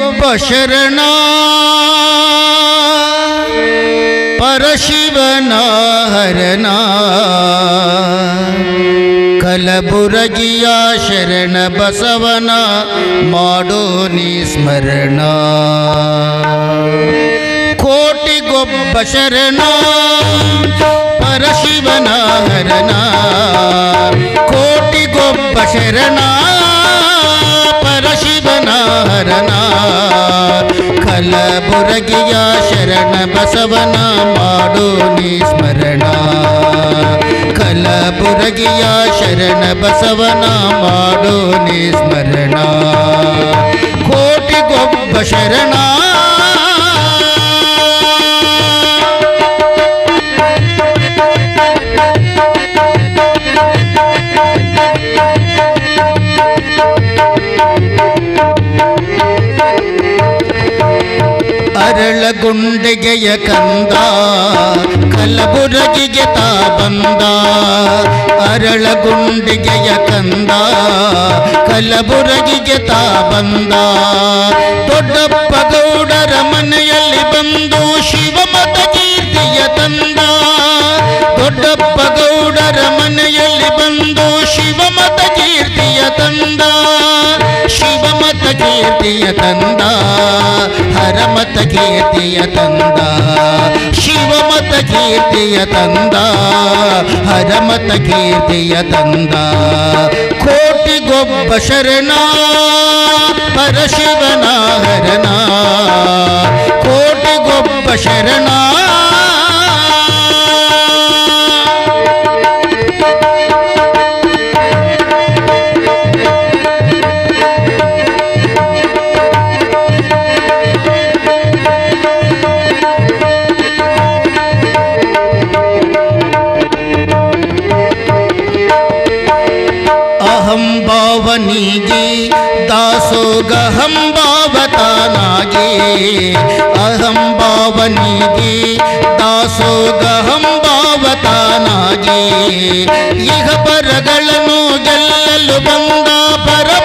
बशरना पर शिवना हरना कलबुरगिया शरण बसवना माडो निस्मरणा कोटि गोप शरण पर शिवना हरना ಹರಣ ಕಲಬುರಗಿಯ ಶರಣ ಬಸವನ ಮಾಡೋ ನೀ ಸ್ಮರಣ ಕಲಬುರಗಿಯ ಶರಣ ಬಸವನ ಮಾಡೋ ನೀ ಸ್ಮರಣ ಕೋಟಿಗೊಬ್ಬ ಶರಣ ಅರಳಗುಂಡಿಗೆಯ ಕಂದ ಕಲಬುರಗಿಗೆ ತಾ ಬಂದ ಅರಳಗುಂಡಿಗೆಯ ಕಂದ ಕಲಬುರಗಿಗೆ ತಾ ಬಂದ ದೊಡ್ಡಪ್ಪ ಗೌಡರ ಮನೆಯಲ್ಲಿ ಬಂದು ಶಿವಮತ ಕೀರ್ತಿಯ ತಂದ ದೊಡ್ಡಪ್ಪ ಗೌಡರ ಮನೆಯಲ್ಲಿ ಬಂದು ಶಿವಮತ ಕೀರ್ತಿಯ ತಂದ ಶಿವಮತ ಕೀರ್ತಿಯ ತಂದ ಕೀರ್ತಿಯ ತಂದ ಶಿವಮತ ಕೀರ್ತಿಯ ತಂದ ಹರಮತ ಕೀರ್ತಿಯ ತಂದ. ಕೋಟಿಗೊಬ್ಬ ಶರಣ ಪರಶಿವನ ಹರಣ. ಕೋಟಿಗೊಬ್ಬ ಶರಣ ಭಾವನಿಗೆ ದಾಸೋಗ ಹಂಭಾವತಾನಾಗೆ ಅಹಂ ಭಾವನಿಗೆ ದಾಸೋಗ ಹಂಭಾವತಾನಾಗೆ ಇಹ ಪರಗಳನ್ನು ಗೆಲ್ಲಲು ಬಂದ ಪರಮ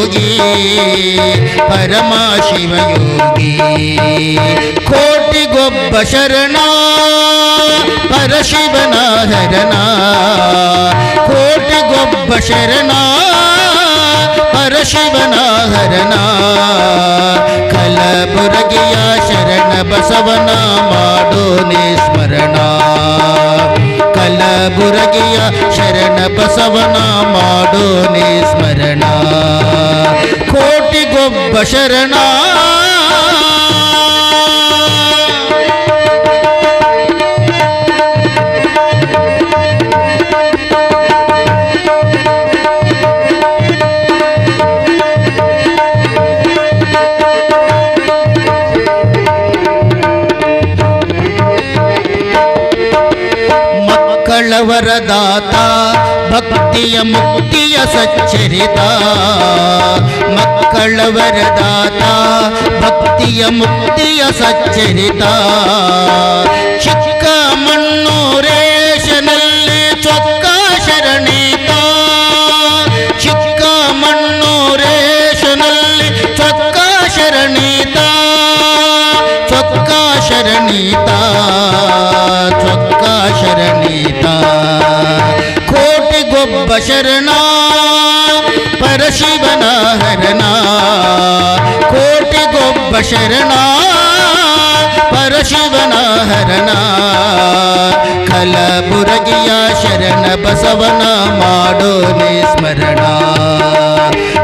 ಶಿವಯೋಗಿ ಪರಮ ಶಿವಯೋಗಿ ಕೋಟಿಗೊಬ್ಬ ಶರಣ ಪರಶಿವನ ಹರಣ ಕೋಟಿಗೊಬ್ಬ ಶರಣ ಪರಶಿವನ ಹರಣ ಕಲಬುರಗಿಯ ಶರಣ ಬಸವನ ಮಾಡೋ ನೇ ಸ್ಮರಣ ಶರಣ ಬಸವನ ಮಾಡೋ ನೇ ಸ್ಮರಣ. ಕೋಟಿಗೊಬ್ಬ ಶರಣ. ವರದಾತ ಭಕ್ತಿಯ ಮುಕ್ತಿಯ ಸಚ್ಚರಿತ. ವರದಾತ ಭಕ್ತಿಯ ಮುಕ್ತಿಯ ಸಚ್ಚರಿತ. ಚಿಕ್ಕ ಮಣ್ಣೂರೇಶನಲ್ಲಿ ಚೊಕ್ಕ ಶರಣಿತ ಚಿಕ್ಕ ಮಣ್ಣೂರೇಶನಲ್ಲಿ ಚೊಕ್ಕ ಶರಣಿತ ಚೊಕ್ಕ ಶರಣಿತ ಕೋಟಿಗೊಬ್ಬ ಶರಣ ಪರಶಿವನ ಹರಣ ಕೋಟಿಗೊಬ್ಬ ಶರಣ ಪರಶಿವನ ಹರಣ ಕಲಬುರಗಿಯ ಶರಣ ಬಸವನ ಮಾಡೋ ನೇ ಸ್ಮರಣ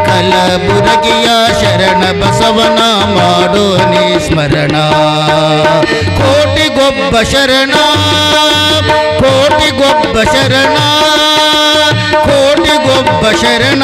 ಕಲಬುರಗಿಯ ಶರಣ ಬಸವನ ಮಾಡೋ ನೇ ಸ್ಮರಣ ಕೋಟಿಗೊಬ್ಬ ಶರಣ ಕೋಟಿಗೊಬ್ಬ ಶರಣ శరణ